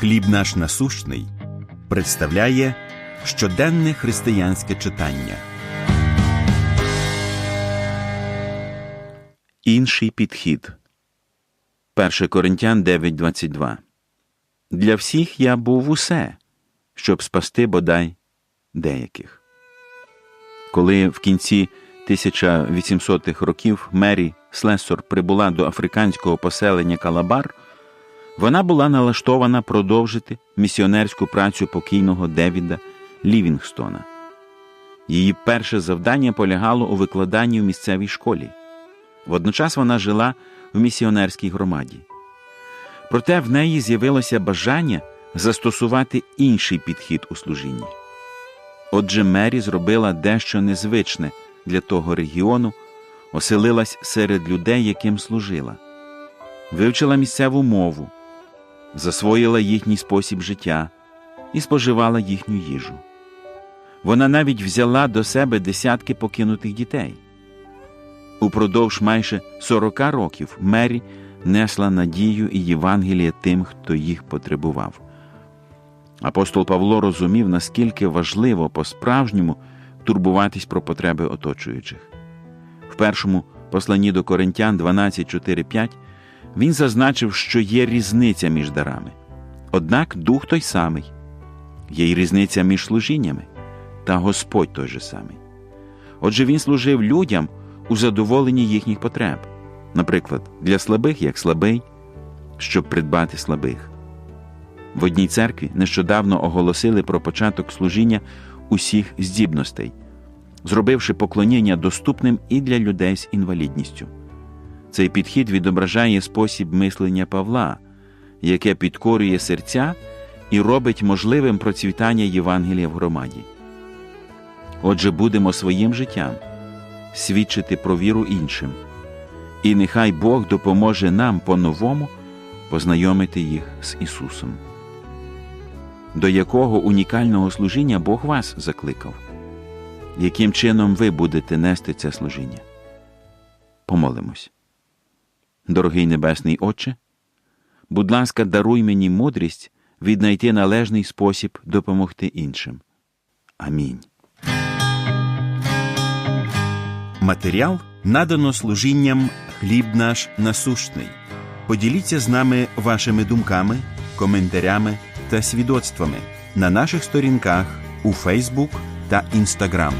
Хліб наш насущний представляє щоденне християнське читання. Інший підхід 1 Коринтян 9.22 Для всіх я був усе, щоб спасти бодай деяких. Коли в кінці 1800-х років Мері Слесор прибула до африканського поселення Калабар, вона була налаштована продовжити місіонерську працю покійного Девіда Лівінгстона. Її перше завдання полягало у викладанні в місцевій школі. Водночас вона жила в місіонерській громаді. Проте в неї з'явилося бажання застосувати інший підхід у служінні. Отже, Мері зробила дещо незвичне для того регіону, оселилась серед людей, яким служила, вивчила місцеву мову, засвоїла їхній спосіб життя і споживала їхню їжу. Вона навіть взяла до себе десятки покинутих дітей. Упродовж майже 40 років Мері несла надію і Євангелія тим, хто їх потребував. Апостол Павло розумів, наскільки важливо по-справжньому турбуватись про потреби оточуючих. В першому посланні до Коринтян 12.4.5 він зазначив, що є різниця між дарами. Однак дух той самий, є й різниця між служіннями, та Господь той же самий. Отже, він служив людям у задоволенні їхніх потреб, наприклад, для слабих як слабий, щоб придбати слабих. В одній церкві нещодавно оголосили про початок служіння усіх здібностей, зробивши поклоніння доступним і для людей з інвалідністю. Цей підхід відображає спосіб мислення Павла, яке підкорює серця і робить можливим процвітання Євангелія в громаді. Отже, будемо своїм життям свідчити про віру іншим, і нехай Бог допоможе нам по-новому познайомити їх з Ісусом. До якого унікального служіння Бог вас закликав? Яким чином ви будете нести це служіння? Помолимось. Дорогий Небесний Отче, будь ласка, даруй мені мудрість віднайти належний спосіб допомогти іншим. Амінь. Матеріал надано служінням хліб наш насущний. Поділіться з нами вашими думками, коментарями та свідоцтвами на наших сторінках у Фейсбук та Інстаграм.